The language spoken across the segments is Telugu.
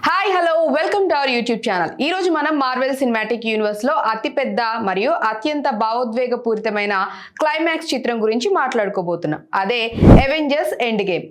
Hi hello welcome to our YouTube channel ఈ రోజు మనం మార్వెల్ సినిమాటిక్ యూనివర్స్లో అతిపెద్ద మరియు అత్యంత భావోద్వేగపూరితమైన క్లైమాక్స్ చిత్రం గురించి మాట్లాడుకోబోతున్నాం. అదే అవెంజర్స్ ఎండ్ గేమ్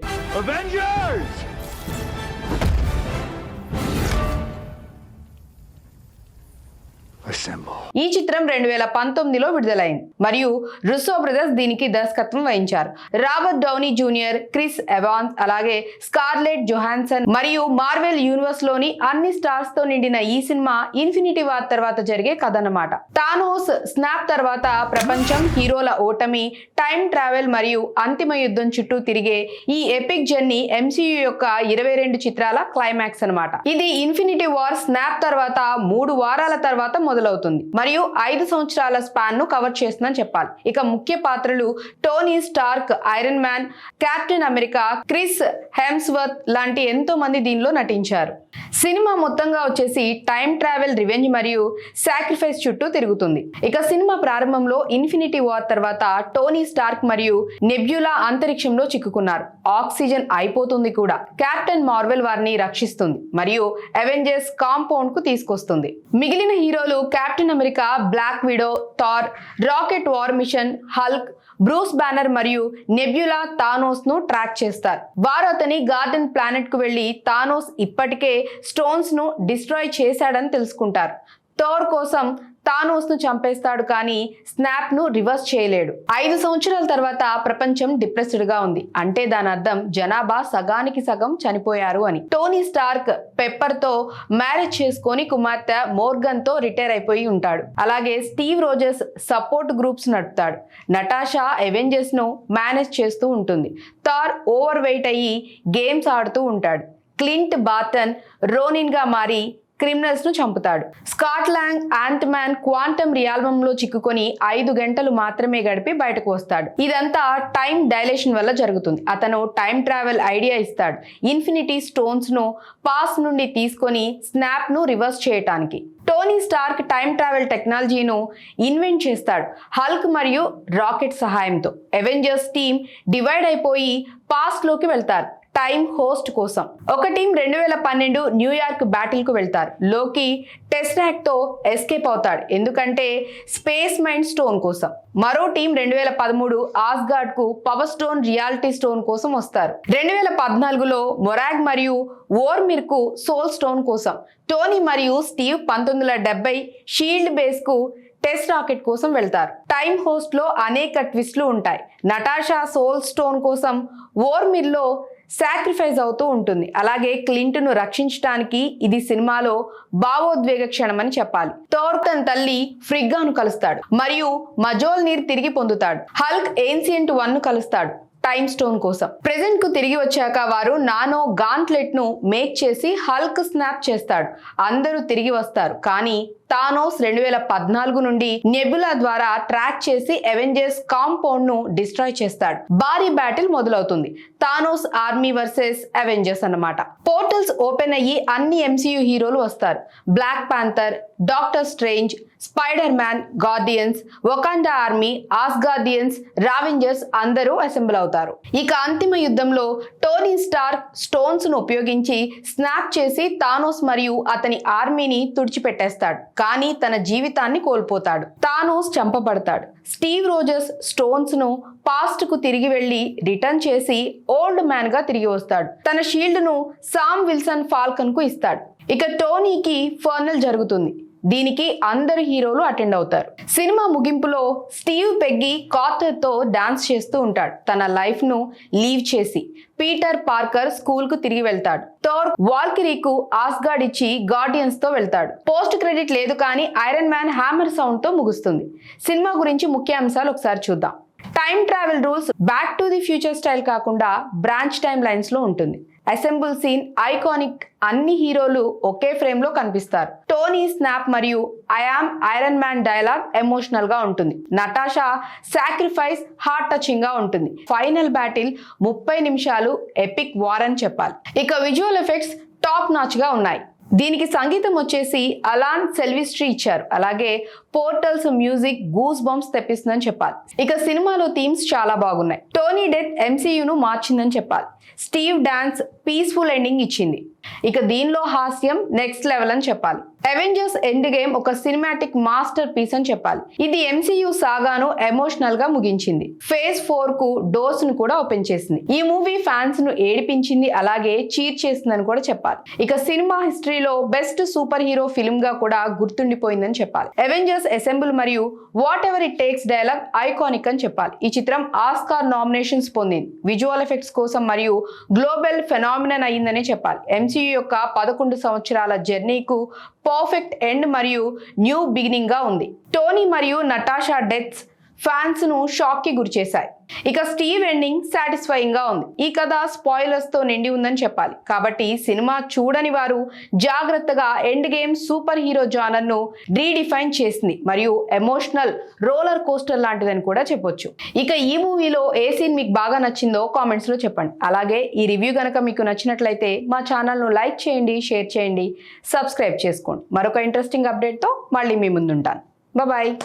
ఈ చిత్రం రెండు వేల పంతొమ్మిదిలో విడుదలైంది. మరియు రుసో బ్రదర్స్ దీనికి దర్శకత్వం వహించారు. Robert Downey Junior Chris Evans అలాగే స్కార్లెట్ జొహాన్సన్ మరియు మార్వెల్ యూనివర్స్లోని అన్ని స్టార్స్తో నిండిన ఈ సినిమా ఇన్ఫినిటీ వార్ తర్వాత జరిగే కథ అన్నమాట తానోస్ స్నాప్ తర్వాత ప్రపంచం హీరోల ఓటమి టైం ట్రావెల్ మరియు అంతిమ యుద్ధం చుట్టూ తిరిగే ఈ ఎపిక్ జర్నీ ఎంసీయూ యొక్క ఇరవై రెండు చిత్రాల క్లైమాక్స్ అన్నమాట. ఇది ఇన్ఫినిటీ వార్ స్నాప్ తర్వాత మూడు వారాల తర్వాత మొదలవుతుంది. మరియు ఐదు సంవత్సరాల స్పాన్ను కవర్ చేస్తుందని చెప్పాలి. ఇక ముఖ్య పాత్రలు Tony Stark Iron Man Captain America Chris Hemsworth లాంటి ఎంతో మంది దీనిలో నటించారు. సినిమా మొత్తంగా వచ్చేసి టైం ట్రావెల్ రివెంజ్ మరియు సాక్రిఫైస్ చుట్టూ తిరుగుతుంది. ఇక సినిమా ప్రారంభంలో ఇన్ఫినిటీ వార్ తర్వాత టోనీ స్టార్క్ మరియు నెబ్యులా అంతరిక్షంలో చిక్కుకున్నారు. ఆక్సిజన్ అయిపోతుంది కూడా. కెప్టెన్ మార్వెల్ వారిని రక్షిస్తుంది మరియు అవెంజర్స్ కాంపౌండ్కు తీసుకొస్తుంది. మిగిలిన హీరోలు Captain America Black Widow Thor Rocket War Machine Hulk Bruce Banner మరియు నెబ్యులా థానోస్ను ట్రాక్ చేస్తారు. వారు అతని గార్డెన్ ప్లానెట్కు వెళ్ళి తానోస్ ఇప్పటికే స్టోన్స్ను డిస్ట్రాయ్ చేశాడని తెలుసుకుంటారు. థోర్ కోసం తాను ను చంపేస్తాడు కానీ స్నాప్ను రివర్స్ చేయలేడు. ఐదు సంవత్సరాల తర్వాత ప్రపంచం డిప్రెస్డ్గా ఉంది. అంటే దాని అర్థం జనాభా సగానికి సగం చనిపోయారు అని. టోనీ స్టార్క్ పెప్పర్తో మ్యారేజ్ చేసుకొని కుమార్తె మోర్గన్తో రిటైర్ అయిపోయి ఉంటాడు. అలాగే స్టీవ్ రోజర్స్ సపోర్ట్ గ్రూప్స్ నడుపుతాడు. నటాషా ఎవెంజర్స్ను మేనేజ్ చేస్తూ ఉంటుంది. థార్ ఓవర్ వెయిట్ అయ్యి గేమ్స్ ఆడుతూ ఉంటాడు. క్లింట్ బాతన్ రోనిన్గా మారి క్రిమినల్స్ను చంపుతాడు. Scott Lang Ant Man quantum రియాల్బంలో చిక్కుకొని ఐదు గంటలు మాత్రమే గడిపి బయటకు వస్తాడు. ఇదంతా టైం డైలేషన్ వల్ల జరుగుతుంది. అతను టైం ట్రావెల్ ఐడియా ఇస్తాడు. ఇన్ఫినిటీ స్టోన్స్ను పాస్ నుండి తీసుకొని స్నాప్ను రివర్స్ చేయటానికి. టోనీ స్టార్క్ టైం ట్రావెల్ టెక్నాలజీను ఇన్వెంట్ చేస్తాడు. హల్క్ మరియు రాకెట్ సహాయంతో. అవెంజర్స్ టీమ్ డివైడ్ అయిపోయి పాస్ట్లోకి వెళ్తారు. టైమ్ హోస్ట్ కోసం. ఒక టీం రెండు వేల పన్నెండు న్యూయార్క్ బ్యాటిల్కు వెళ్తారు. లోకి టెస్టాక్తో ఎస్కేప్ అవుతాడు. ఎందుకంటే స్పేస్ మైండ్ స్టోన్ కోసం. మరో టీం రెండు వేల పదమూడు ఆస్గార్డ్కు పవర్ స్టోన్ రియాలిటీ స్టోన్ కోసం వస్తారు. రెండు వేల పద్నాలుగులో మొరాగ్ మరియు ఓర్మిర్కు సోల్ స్టోన్ కోసం. టోనీ మరియు స్టీవ్ పంతొమ్మిది వందల డెబ్బై షీల్డ్ బేస్కు టెస్ట్ రాకెట్ కోసం వెళ్తారు. టైమ్ హోస్ట్లో అనేక ట్విస్ట్లు ఉంటాయి. నటాషా సోల్ స్టోన్ కోసం ఓర్మిర్లో సాక్రిఫైస్ అవుతూ ఉంటుంది. అలాగే క్లింట్ను రక్షించడానికి ఇది సినిమాలో భావోద్వేగ క్షణం అని చెప్పాలి. థోర్ తన తల్లి ఫ్రిగ్గాను కలుస్తాడు మరియు మజోల్ నీర్ తిరిగి పొందుతాడు. హల్క్ ఏన్సియంట్ వన్ను కలుస్తాడు టైమ్ స్టోన్ కోసం. ప్రెజెంట్కు తిరిగి వచ్చాక వారు నానో గాంట్లెట్ను మేక్ చేసి హల్క్ స్నాప్ చేస్తాడు. అందరూ తిరిగి వస్తారు. కానీ తానోస్ రెండు వేల పద్నాలుగు నుండి నెబులా ద్వారా ట్రాక్ చేసి అవెంజర్స్ కాంపౌండ్ను డిస్ట్రాయ్ చేస్తాడు. భారీ బ్యాటిల్ మొదలవుతుంది. తానోస్ ఆర్మీ వర్సెస్ అవెంజర్స్ అన్నమాట. పోర్టల్స్ ఓపెన్ అయ్యి అన్ని ఎంసీయూ హీరోలు వస్తారు. Black Panther Doctor Strange Spider Man guardians Wakanda army Asgardians Ravagers అందరూ అసెంబుల్ అవుతారు. ఇక అంతిమ యుద్ధంలో టోనీ స్టార్క్ స్టోన్స్ను ఉపయోగించి స్నాప్ చేసి తానోస్ మరియు అతని ఆర్మీని తుడిచిపెట్టేస్తాడు. కానీ తన జీవితాన్ని కోల్పోతాడు. తాను చంపబడతాడు. స్టీవ్ రోజర్స్ స్టోన్స్ను పాస్ట్కు తిరిగి వెళ్ళి రిటర్న్ చేసి ఓల్డ్ మ్యాన్గా తిరిగి వస్తాడు. తన షీల్డ్ను సామ్ విల్సన్ ఫాల్కన్కు ఇస్తాడు. ఇక టోనీకి ఫర్నల్ జరుగుతుంది. దీనికి అందరు హీరోలు అటెండ్ అవుతారు. సినిమా ముగింపులో స్టీవ్ పెగ్గి కాటర్ డాన్స్ చేస్తూ ఉంటాడు. తన లైఫ్ను లీవ్ చేసి పీటర్ పార్కర్ స్కూల్కు తిరిగి వెళ్తాడు. థోర్ వాల్కిరీకు ఆస్గార్డ్ ఇచ్చి గార్డియన్స్తో వెళ్తాడు. పోస్ట్ క్రెడిట్ లేదు కానీ ఐరన్ మ్యాన్ హ్యామర్ సౌండ్తో ముగుస్తుంది. సినిమా గురించి ముఖ్య అంశాలు ఒకసారి చూద్దాం. Time travel rules back to the future style కాకుండా బ్రాంచ్ టైం లైన్స్లో ఉంటుంది. అసెంబుల్ సీన్ ఐకానిక్ అన్ని హీరోలు ఒకే ఫ్రేమ్లో కనిపిస్తారు. టోనీ స్నాప్ మరియు I am Iron Man dialogue ఎమోషనల్గా ఉంటుంది. నటాషా సాక్రిఫైస్ హార్ట్ టచింగ్గా ఉంటుంది. ఫైనల్ బ్యాటిల్ ముప్పై నిమిషాలు ఎపిక్ వార్ అని చెప్పాలి. ఇక విజువల్ ఎఫెక్ట్స్ టాప్ నాచ్గా ఉన్నాయి. దీనికి సంగీతం వచ్చేసి అలాన్ సెల్విస్ట్రీ ఇచ్చారు. అలాగే పోర్టల్స్ మ్యూజిక్ గూస్ బంప్స్ తెప్పిస్తుందని చెప్పాలి. ఇక సినిమాలో థీమ్స్ చాలా బాగున్నాయి. టోనీ డెత్ ఎంసీయూను మార్చిందని చెప్పాలి. స్టీవ్ డాన్స్ పీస్ఫుల్ ఎండింగ్ ఇచ్చింది. ఇక దీనిలో హాస్యం నెక్స్ట్ లెవెల్ అని చెప్పాలి. అవెంజర్స్ ఎండ్ గేమ్ ఒక సినిమాటిక్ మాస్టర్ పీస్ అని చెప్పాలి. ఇది ఎంసీయూ సాగాను ఎమోషనల్గా ముగించింది. ఫేజ్ ఫోర్కు డోర్స్ను కూడా ఓపెన్ చేసింది. ఈ మూవీ ఫ్యాన్స్ను ఏడిపించింది అలాగే చీర్ చేసిందని కూడా చెప్పాలి. ఇక సినిమా హిస్టరీలో బెస్ట్ సూపర్ హీరో ఫిల్మ్గా కూడా గుర్తుండిపోయిందని చెప్పాలి. అవెంజర్స్ అసెంబుల్ మరియు whatever it takes dialogue iconic అని చెప్పాలి. ఈ చిత్రం ఆస్కార్ నామినేషన్స్ పొందింది. విజువల్ ఎఫెక్ట్స్ కోసం మరియు గ్లోబల్ ఫెనామినన్ అయ్యిందని చెప్పాలి. ఎంసీయూ యొక్క పదకొండు సంవత్సరాల జర్నీకు పర్ఫెక్ట్ ఎండ్ మరియు న్యూ బిగినింగ్గా ఉంది. టోనీ మరియు నటాషా డెత్స్ ఫ్యాన్స్ను షాక్కి గురిచేశాయి. ఇక స్టీవ్ ఎండింగ్ సాటిస్ఫైయింగ్గా ఉంది. ఈ కథ స్పాయిలర్స్తో నిండి ఉందని చెప్పాలి. కాబట్టి సినిమా చూడని వారు జాగ్రత్తగా ఎండ్ గేమ్ సూపర్ హీరో జానర్ను రీడిఫైన్ చేసింది. మరియు ఎమోషనల్ రోలర్ కోస్టర్ లాంటిదని కూడా చెప్పొచ్చు. ఇక ఈ మూవీలో ఏ సీన్ మీకు బాగా నచ్చిందో కామెంట్స్లో చెప్పండి. అలాగే ఈ రివ్యూ గనక మీకు నచ్చినట్లయితే మా ఛానల్ను లైక్ చేయండి షేర్ చేయండి సబ్స్క్రైబ్ చేసుకోండి. మరొక ఇంట్రెస్టింగ్ అప్డేట్తో మళ్ళీ మీ ముందుంటాను. బాయ్.